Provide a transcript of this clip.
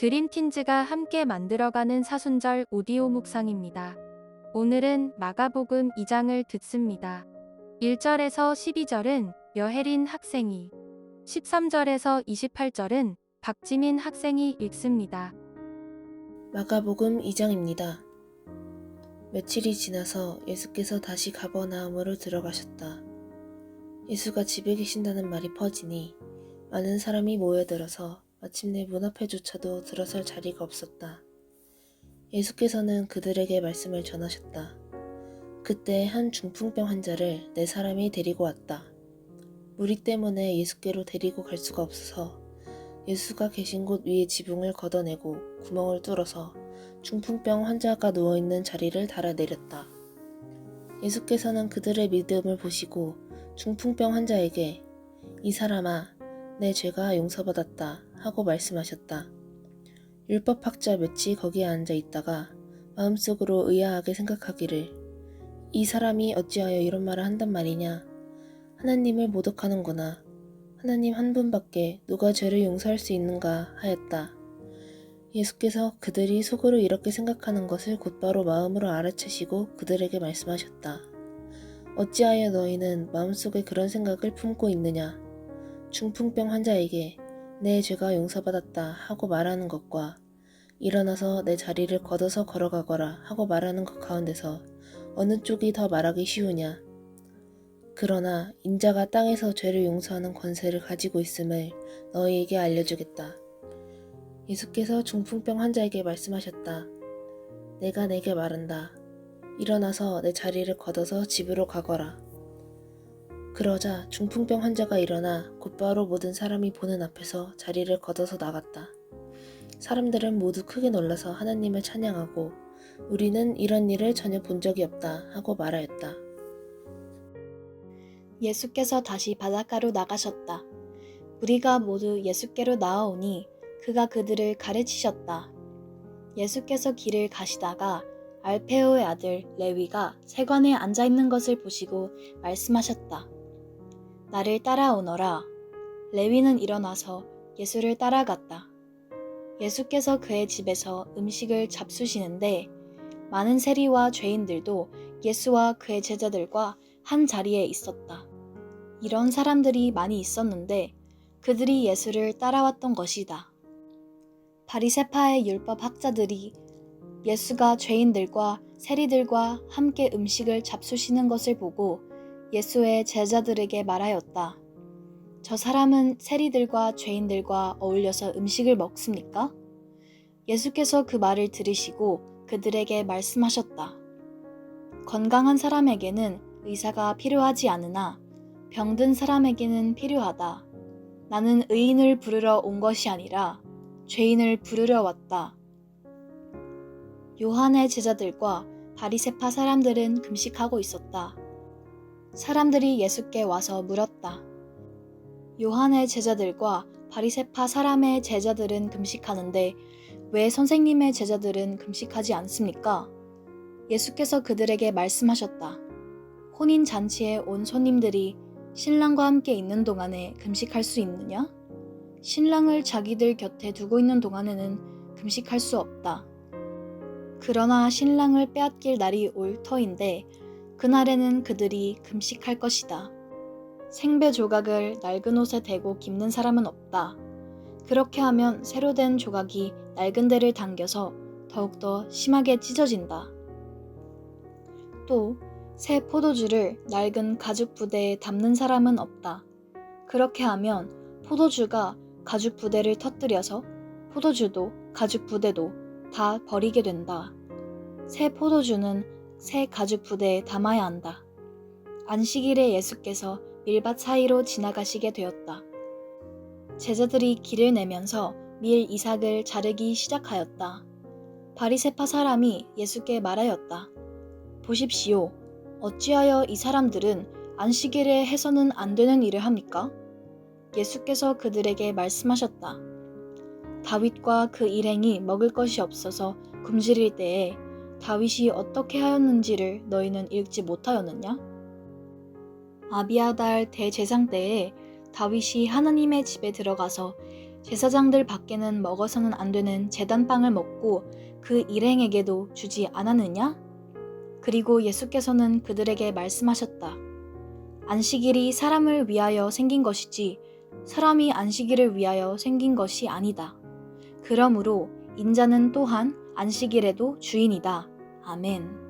드림틴즈가 함께 만들어가는 사순절 오디오 묵상입니다. 오늘은 마가복음 2장을 듣습니다. 1절에서 12절은 여혜린 학생이, 13절에서 28절은 박지민 학생이 읽습니다. 마가복음 2장입니다. 며칠이 지나서 예수께서 다시 가버나움으로 들어가셨다. 예수가 집에 계신다는 말이 퍼지니 많은 사람이 모여들어서 마침내 문 앞에조차도 들어설 자리가 없었다. 예수께서는 그들에게 말씀을 전하셨다. 그때 한 중풍병 환자를 네 사람이 데리고 왔다. 무리 때문에 예수께로 데리고 갈 수가 없어서 예수가 계신 곳 위에 지붕을 걷어내고 구멍을 뚫어서 중풍병 환자가 누워있는 자리를 달아내렸다. 예수께서는 그들의 믿음을 보시고 중풍병 환자에게 이 사람아, 내 죄가 용서받았다 하고 말씀하셨다. 율법학자 몇이 거기에 앉아 있다가 마음속으로 의아하게 생각하기를 이 사람이 어찌하여 이런 말을 한단 말이냐? 하나님을 모독하는구나. 하나님 한 분밖에 누가 죄를 용서할 수 있는가 하였다. 예수께서 그들이 속으로 이렇게 생각하는 것을 곧바로 마음으로 알아채시고 그들에게 말씀하셨다. 어찌하여 너희는 마음속에 그런 생각을 품고 있느냐? 중풍병 환자에게 내 죄가 용서받았다 하고 말하는 것과 일어나서 내 자리를 걷어서 걸어가거라 하고 말하는 것 가운데서 어느 쪽이 더 말하기 쉬우냐? 그러나 인자가 땅에서 죄를 용서하는 권세를 가지고 있음을 너희에게 알려주겠다. 예수께서 중풍병 환자에게 말씀하셨다. 내가 내게 말한다. 일어나서 내 자리를 걷어서 집으로 가거라. 그러자 중풍병 환자가 일어나 곧바로 모든 사람이 보는 앞에서 자리를 걷어서 나갔다. 사람들은 모두 크게 놀라서 하나님을 찬양하고 우리는 이런 일을 전혀 본 적이 없다 하고 말하였다. 예수께서 다시 바닷가로 나가셨다. 우리가 모두 예수께로 나아오니 그가 그들을 가르치셨다. 예수께서 길을 가시다가 알페오의 아들 레위가 세관에 앉아 있는 것을 보시고 말씀하셨다. 나를 따라오너라. 레위는 일어나서 예수를 따라갔다. 예수께서 그의 집에서 음식을 잡수시는데 많은 세리와 죄인들도 예수와 그의 제자들과 한 자리에 있었다. 이런 사람들이 많이 있었는데 그들이 예수를 따라왔던 것이다. 바리세파의 율법 학자들이 예수가 죄인들과 세리들과 함께 음식을 잡수시는 것을 보고 예수의 제자들에게 말하였다. 저 사람은 세리들과 죄인들과 어울려서 음식을 먹습니까? 예수께서 그 말을 들으시고 그들에게 말씀하셨다. 건강한 사람에게는 의사가 필요하지 않으나 병든 사람에게는 필요하다. 나는 의인을 부르러 온 것이 아니라 죄인을 부르러 왔다. 요한의 제자들과 바리세파 사람들은 금식하고 있었다. 사람들이 예수께 와서 물었다. 요한의 제자들과 바리세파 사람의 제자들은 금식하는데 왜 선생님의 제자들은 금식하지 않습니까? 예수께서 그들에게 말씀하셨다. 혼인 잔치에 온 손님들이 신랑과 함께 있는 동안에 금식할 수 있느냐? 신랑을 자기들 곁에 두고 있는 동안에는 금식할 수 없다. 그러나 신랑을 빼앗길 날이 올 터인데 그날에는 그들이 금식할 것이다. 생배 조각을 낡은 옷에 대고 깁는 사람은 없다. 그렇게 하면 새로 된 조각이 낡은 데를 당겨서 더욱더 심하게 찢어진다. 또 새 포도주를 낡은 가죽 부대에 담는 사람은 없다. 그렇게 하면 포도주가 가죽 부대를 터뜨려서 포도주도 가죽 부대도 다 버리게 된다. 새 포도주는 새 가죽 부대에 담아야 한다. 안식일에 예수께서 밀밭 사이로 지나가시게 되었다. 제자들이 길을 내면서 밀 이삭을 자르기 시작하였다. 바리세파 사람이 예수께 말하였다. 보십시오. 어찌하여 이 사람들은 안식일에 해서는 안 되는 일을 합니까? 예수께서 그들에게 말씀하셨다. 다윗과 그 일행이 먹을 것이 없어서 굶주릴 때에 다윗이 어떻게 하였는지를 너희는 읽지 못하였느냐? 아비아달 대제상 때에 다윗이 하나님의 집에 들어가서 제사장들 밖에는 먹어서는 안 되는 제단빵을 먹고 그 일행에게도 주지 않았느냐? 그리고 예수께서는 그들에게 말씀하셨다. 안식일이 사람을 위하여 생긴 것이지 사람이 안식일을 위하여 생긴 것이 아니다. 그러므로 인자는 또한 안식일에도 주인이다. 아멘.